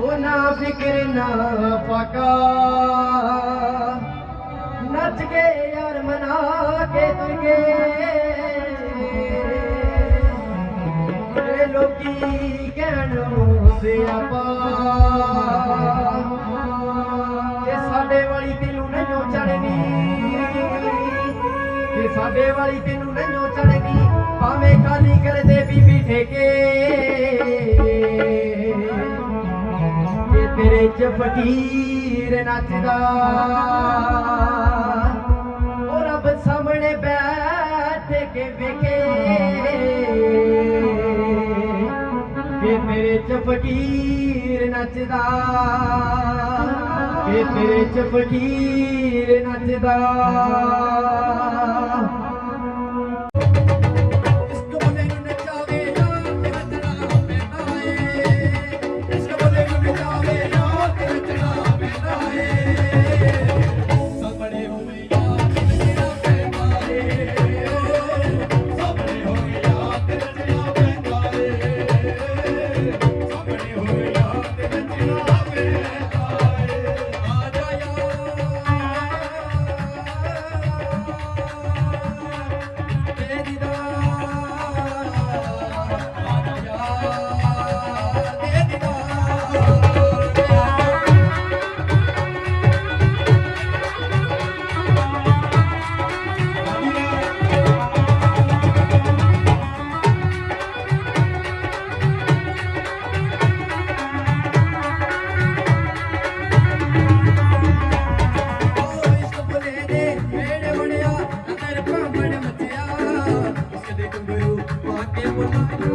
ਹੋ ਨਾ ਫਿਕਰ ਨਾ ਪਕਾ। ਨੱਚ ਕੇ ਯਾਰ ਮਨਾ ਕੇ ਤੁਗੇ ਰੇ ਲੋਕੀ ਕਹਿਣ ਮੂਸੇ ਆਪਾ ਜੇ ਸਾਡੇ ਵਾਲੀ ਤੈਨੂੰ ਨਹੀਂ ਚੜਨੀ ਜੇ ਸਾਡੇ ਵਾਲੀ ਤੈਨੂੰ ਨਹੀਂ ਚੜਨੀ ਭਾਵੇਂ ਕਾਲੀ ਕਰਦੇ ਬੀਬੀ ਠੇਕੇ। फकीर नचंदे के नचंदे च फकीर नचंद Yeah.